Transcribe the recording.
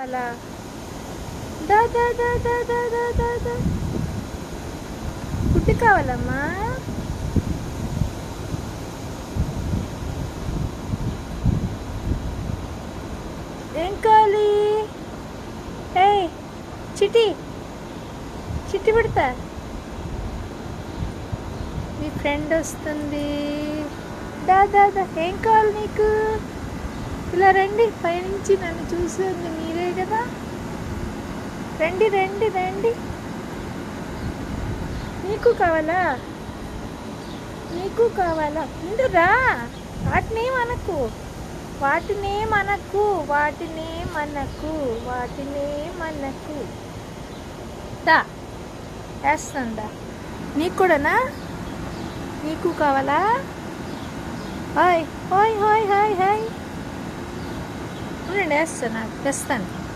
वाला दा दा दा दा दा దా దా ఫుడ్ కావాలమ్మా. ఏం కావాలి? ఏ చిటి చిట్టి పెడతా. మీ ఫ్రెండ్ వస్తుంది. దా దా ఏం కావాలి నీకు? ఇలా రండి పైనుంచి నన్ను చూస్తుంది మీ మీరే కదా? రండి రండి రండి. నీకు కావాలా? నీకు కావాలా? ముందు రా వాటినే మనకు వాటినే మనకు వాటినే మనకు వాటినే మనకు దా. వేస్తుందా నీకు కూడానా? నీకు కావాలా? Hi hi hi hi hi una de esas, una.